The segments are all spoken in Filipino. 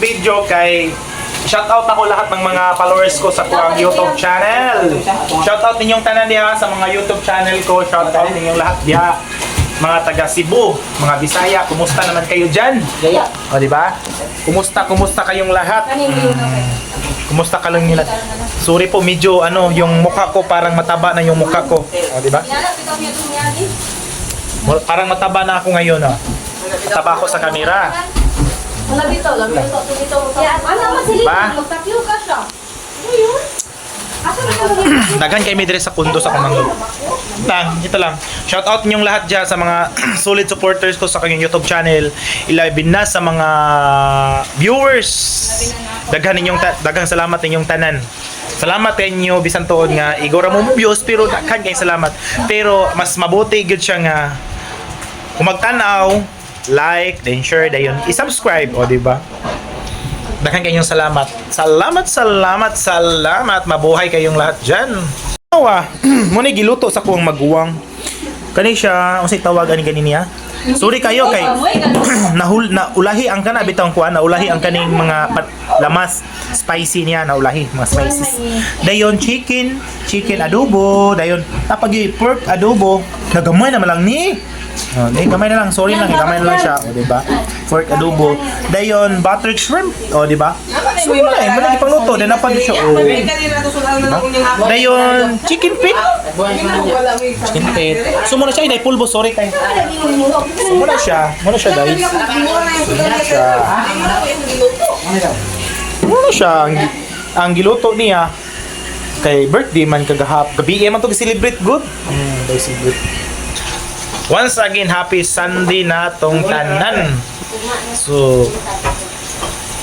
video kay Shoutout ako lahat ng mga followers ko sa kuang YouTube channel. Shoutout ninyong tanan diha sa mga YouTube channel ko. Shoutout ninyong lahat diha. Mga taga Cebu, mga Bisaya, kumusta naman kayo diyan? O di ba? Kumusta kumusta kayong lahat? Kumusta ka lang nila? Sorry po, medyo ano, yung mukha ko parang mataba na yung mukha ko. O di ba? Parang mataba na ako ngayon, ah. Mataba ako sa kamera. Wala dito, wala dito, dito. Ano man sila? Ba? Magtapyo ka siya. Ano yun? Dagan kay Midre sa kundo sa Kamanggo. Lang, ito lang. Shout out ninyong lahat dyan sa mga solid supporters ko sa kanyang YouTube channel. Ilabin na sa mga viewers. Daghan ninyong ta- daghang salamat ninyong tanan. Salamat kanyo bisan tuod nga igora mo mo views pero daghan kay salamat. Pero mas mabuti gud siya nga kung magtanaw, like, then share, dayon i-subscribe, o di ba? Daghang kayong salamat. Salamat, salamat, salamat. Mabuhay kayong lahat dyan. Awa, muna giluto sa kuwang maguwang. Kani siya, unsay tawag ani gani niya? Sorry kayo kay nahul na ulahi ang kana bitang kuan na ulahi ang kaning mga pat, lamas spicy niya na ulahi mga spices. Dayon chicken, chicken adobo, dayon tapag pork adobo. Nagamay naman lang ni. Oh, di gamay na lang, sorry lang, gamay na lang siya, o di ba? Pork adobo. Dayon buttered shrimp, o di ba? So wala eh, wala ipangluto, din napag siya. Oh. Dayon chicken feet. Chicken feet. So muna siya, inay pulbo, sorry kay. So muna siya, muna siya guys. Muna siya. Muna siya, ang, ang giluto niya kay birthday man kagahap. Gabi man to celebrate good. Mm, they celebrate. Once again, happy Sunday na tong tanan. So,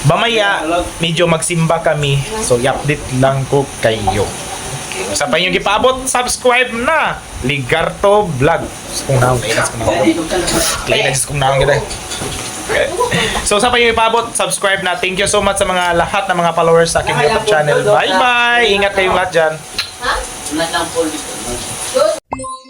Bamaya, medyo magsimba kami. So, i-update lang ko kayo. Sa pa yung gipaabot, subscribe na! Ligarto Vlog. Kung naong, kailas kung naong. Kailas kung naong kita. So, sa pa yung ipaabot, subscribe na. Thank you so much sa mga lahat ng mga followers sa aking YouTube channel. Bye-bye! Ingat kayong lahat dyan. Po dito.